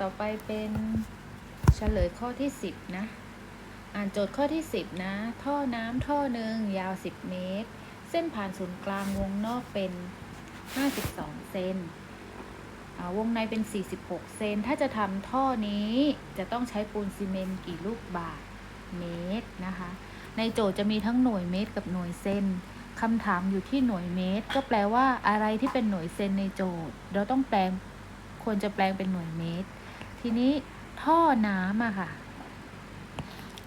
ต่อไปเป็นเฉลยข้อที่ 10 นะ อ่านโจทย์ข้อที่ 10 นะ ท่อน้ำท่อหนึ่งยาว 10 เมตร เส้นผ่านศูนย์กลางวงนอกเป็น 52 เซนอ่าวงในเป็น 46 เซน ถ้าจะทำท่อนี้จะต้องใช้ปูนซีเมนต์กี่ลูกบาทเมตรนะคะ ในโจทย์จะมีทั้งหน่วยเมตรกับหน่วยเซนคำถามอยู่ที่หน่วยเมตร ก็แปลว่าอะไรที่เป็นหน่วยเซนในโจทย์ เราต้องแปลงควรจะแปลงเป็นหน่วยเมตร ทีนี้ท่อน้ำอะค่ะ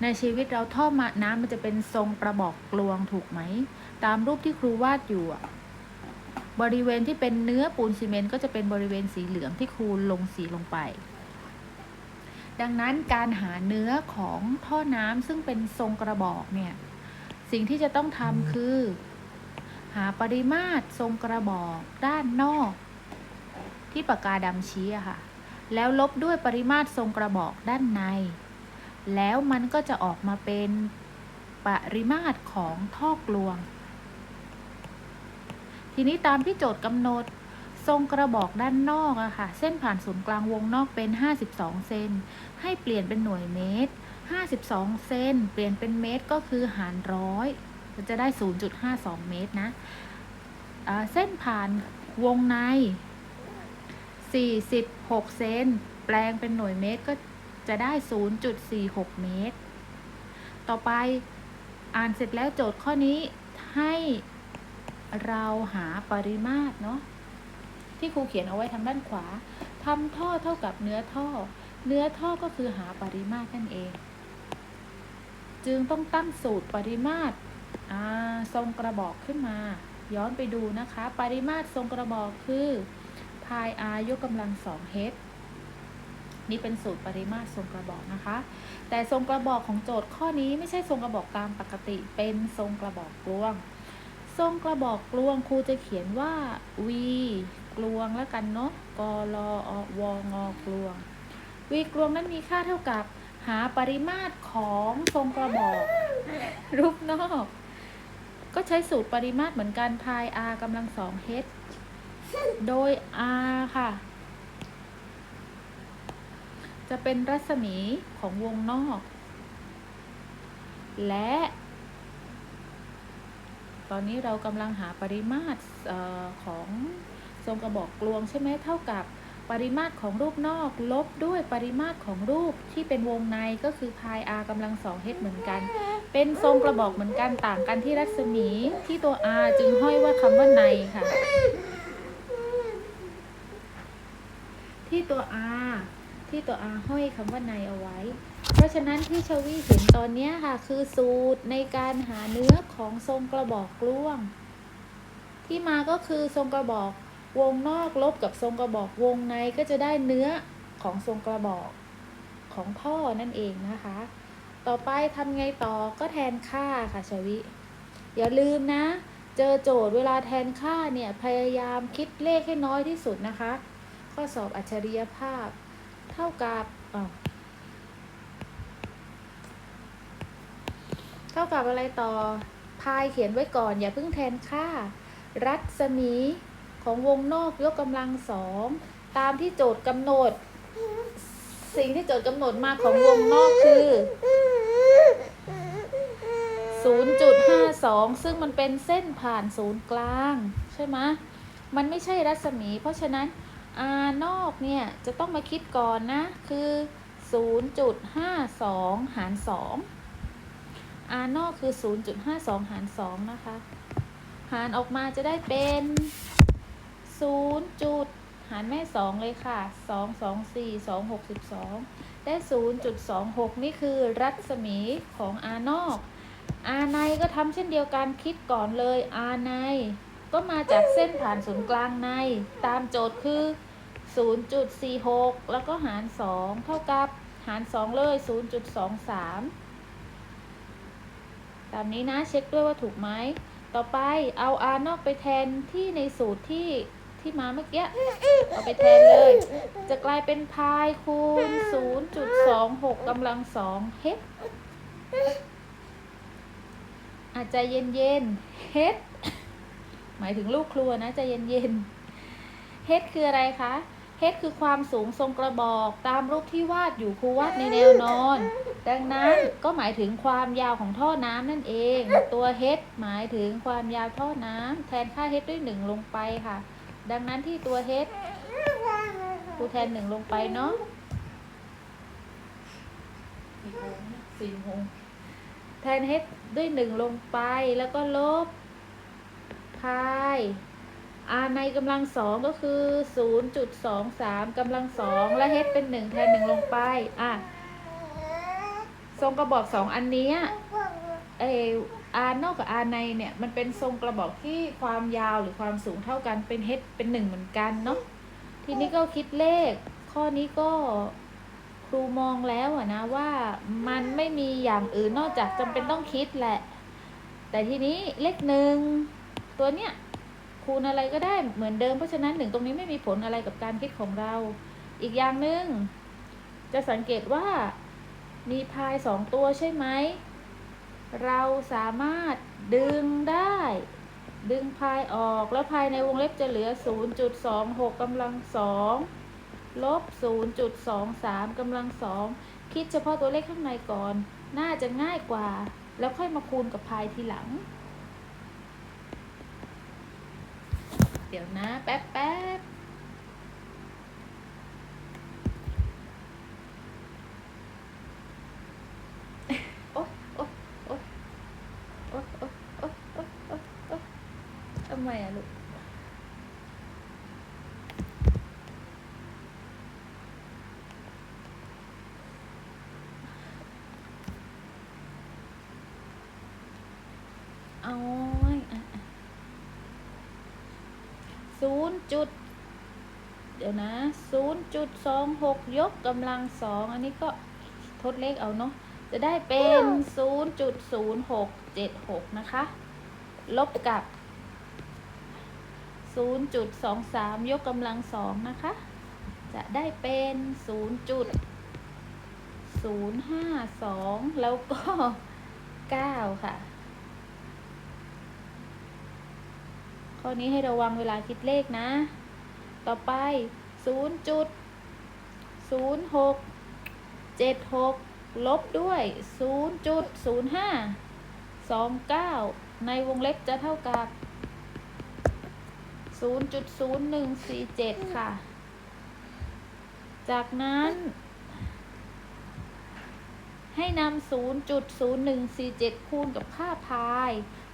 ในชีวิตเราท่อมาน้ำมันจะเป็นทรงกระบอกกลวงถูกไหม ตามรูปที่ครูวาดอยู่อะบริเวณที่เป็นเนื้อปูนซีเมนต์ก็จะเป็นบริเวณสีเหลืองที่ครูลงสีลงไป ดังนั้นการหาเนื้อของท่อน้ำซึ่งเป็นทรงกระบอกเนี่ย สิ่งที่จะต้องทำคือ หาปริมาตรทรงกระบอกด้านนอก ที่ปากกาดำชี้อะค่ะ แล้วลบด้วยปริมาตรทรงกระบอกด้านใน แล้วมันก็จะออกมาเป็นปริมาตรของท่อกลวง ทีนี้ตามที่โจทย์กำหนด ทรงกระบอกด้านนอกอะค่ะ เส้นผ่านศูนย์กลางวงนอกเป็น 52 เซน ให้เปลี่ยนเป็นหน่วยเมตร 52 เซน เปลี่ยนเป็นเมตรก็คือหารร้อยมันจะได้ 0.52 เมตรนะ เส้นผ่านวงใน 46 เซน แปลงเป็นหน่วยเมตรก็จะได้ 0.46 เมตร ต่อไปอ่านเสร็จแล้วโจทย์ข้อนี้ให้เราหาปริมาตรเนาะที่ครูเขียนเอาไว้ทางด้านขวาทำท่อเท่ากับเนื้อท่อ เนื้อท่อก็คือหาปริมาตรนั่นเอง จึงต้องตั้งสูตรปริมาตรทรงกระบอกขึ้นมา ย้อนไปดูนะคะ ปริมาตรทรงกระบอกคือ พาย r ยกกำลัง2 h นี่เป็นสูตรปริมาตรทรงกระบอกนะคะ แต่ทรงกระบอกของโจทย์ข้อนี้ไม่ใช่ทรงกระบอกตามปกติ เป็นทรงกระบอกกลวง ทรงกระบอกกลวงครูจะเขียนว่า v กลวงแล้วกันเนาะกลอวงกลวง v กลวงนั้นมีค่าเท่ากับหาปริมาตรของทรงกระบอกรูปนอก ก็ใช้สูตรปริมาตรเหมือนกันพาย r กำลังสอง h โดย r ค่ะ จะเป็นรัศมีของวงนอก และ ตอนนี้เรากำลังหาปริมาตรออของทรงกระบอกกลวงใช่ไหมเท่ากับปริมาตรของรูปนอกลบด้วยปริมาตรของรูปที่เป็นวงในก็คือพาย r กำลังสอง h เหมือนกัน เป็นทรงกระบอกเหมือนกันต่างกันที่รัศมีที่ตัว r จึงห้อยว่าคำว่าในค่ะ ที่ตัว r ที่ตัว r ห้อยคำว่าในเอาไว้ เพราะฉะนั้นที่ชวีเห็นตอนนี้ค่ะ คือสูตรในการหาเนื้อของทรงกระบอกกลวง ที่มาก็คือทรงกระบอกวงนอกลบกับทรงกระบอกวงในก็จะได้เนื้อของทรงกระบอกของท่อนั่นเองนะคะ ต่อไปทำไงต่อก็แทนค่าค่ะชวิ อย่าลืมนะ เจอโจทย์เวลาแทนค่าเนี่ยพยายามคิดเลขให้น้อยที่สุดนะคะ ข้อสอบอัจฉริยภาพ เท่ากับเท่ากับอะไรต่อ พายเขียนไว้ก่อน อย่าเพิ่งแทนค่า รัศมีของวงนอกยกกำลังสองตามที่โจทย์กำหนด สิ่งที่โจทย์กำหนดมาของวงนอกคือ 0.52 ซึ่งมันเป็นเส้นผ่านศูนย์กลาง ใช่ไหมมันไม่ใช่รัศมี เพราะฉะนั้น r นอกเนี่ยจะต้องมาคิดก่อนนะ คือ 0.52 หาร 2 r นอกคือ 0.52 หาร 2 นะคะ หารออกมาจะได้เป็น 0 จุดหารแม่ 2 เลยค่ะ 2 2 4 2 6 12 ได้ 0.26 นี่คือรัศมีของ r นอก r ในก็ทำเช่นเดียวกันคิดก่อนเลย r ใน ก็มาจากเส้นผ่านศูนย์กลางใน ตามโจทย์คือ 0.46 แล้วก็หาร 2 เท่ากับหาร 2 เลย 0.23 ตามนี้นะเช็คด้วยว่าถูกไหม ต่อไปเอา r นอกไปแทนที่ในสูตรที่ที่มาเมื่อกี้ เอาไปแทนเลย จะกลายเป็นพายคูณ 0.26กำลัง 2 h อาจจะเย็นเย็นๆ h หมายถึงลูกครัวนะใจะเย็นเย็นๆ h คืออะไรคะ h คือความสูงทรงกระบอกตามรูปที่วาดอยู่ครูวาดในแนวนอน ดังนั้นก็หมายถึงความยาวของท่อน้ำนั่นเอง ตัว h หมายถึงความยาวท่อน้ำแทนค่า h ด้วยหนึ่งลงไปค่ะ ดังนั้นที่ตัว h ครูแทนหนึ่งลงไปเนาะกี่โมงเนี่ยสี่โมงแทน h ด้วยหนึ่งลงไปแล้วก็ลบ พาย r ในกำลังสองก็คือ 0.23กำลังสองและ h เป็น 1 แทน 1 ลงไป อะ ทรงกระบอกสองอันนี้เออ r นอกกับ r ในเนี่ยมันเป็นทรงกระบอกที่ความยาวหรือความสูงเท่ากันเป็น h เป็น 1 เหมือนกันเนาะทีนี้ก็คิดเลข ข้อนี้ก็ครูมองแล้วอะนะว่ามันไม่มีอย่างอื่นนอกจากจำเป็นต้องคิดแหละ แต่ทีนี้เลขหนึ่ง ตัวเนี้ยคูณอะไรก็ได้เหมือนเดิมเพราะฉะนั้นหนึ่งตรงนี้ไม่มีผลอะไรกับการคิดของเรา อีกอย่างหนึ่งจะสังเกตว่ามีพายสองตัวใช่ไหม เราสามารถดึงได้ ดึงพายออกแล้วพายในวงเล็บจะเหลือ 0.26กำลังสองลบ 0.23กำลังสองคิดเฉพาะตัวเลขข้างในก่อน น่าจะง่ายกว่า แล้วค่อยมาคูณกับพายทีหลัง เดี๋ยวนะ แป๊บแป๊บโอ๊ยโอ๊ยโอ๊ยโอ๊ยโอ๊ยโอ๊ยโอ๊ยทำไมอะลูก ศูนย์จุดเดี๋ยวนะศูนย์จุดสองหกยกกำลังสองอันนี้ก็ทดเลขเอาเนาะจะได้เป็นศูนย์จุดศูนย์หกเจ็ดหกนะคะ ลบกับศูนย์จุดสองสามยกกำลังสองนะคะ จะได้เป็นศูนย์จุดศูนย์ห้าสองแล้วก็เก้าค่ะ ข้อนี้ให้ระวังเวลาคิดเลขนะ ต่อไป 0 จุด 06 76 ลบด้วย0.05 29 ในวงเล็บจะเท่ากับ 0.0147 ค่ะ จากนั้น ให้นำ0.0147 คูณกับค่าพาย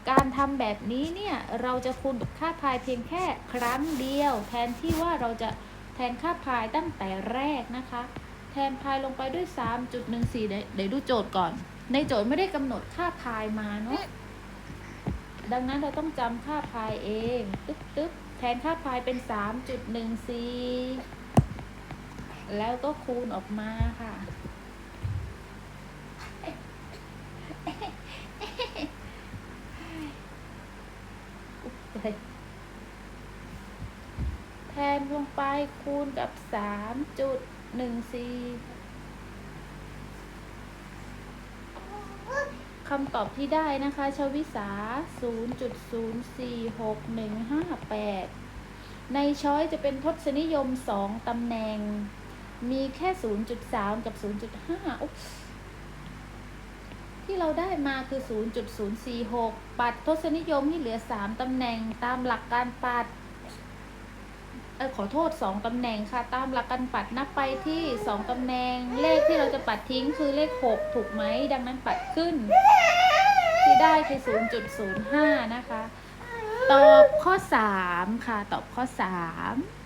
การทำแบบนี้เนี่ยเราจะคูณกับค่าพายเพียงแค่ครั้งเดียว แทนที่ว่าเราจะแทนค่าพายตั้งแต่แรกนะคะ แทนพายลงไปด้วย 3.14เดี๋ยวเดี๋ยวดูโจทย์ก่อน ในโจทย์ไม่ได้กำหนดค่าพายมาเนาะดังนั้นเราต้องจำค่าพายเองตึ๊บตึ๊บแทนค่าพายเป็น 3.14 แล้วก็คูณออกมาค่ะ แทนลงไปคูณกับ3.14คำตอบที่ได้นะคะ ชวิสา 0.046158 ในช้อยจะเป็นทศนิยม 2 ตำแหน่ง มีแค่ 0.3 กับ 0.5อุ๊ ที่เราได้มาคือ 0.046 ปัดทศนิยมที่เหลือ 3ตำแหน่งตามหลักการปัดเออขอโทษ 2ตำแหน่งค่ะ ตามหลักการปัดนับไปที่ 2ตำแหน่ง เลขที่เราจะปัดทิ้งคือเลข 6 ถูกไหม ดังนั้นปัดขึ้น ที่ได้คือ 0.05 นะคะ ตอบข้อ 3 ค่ะ ตอบข้อ 3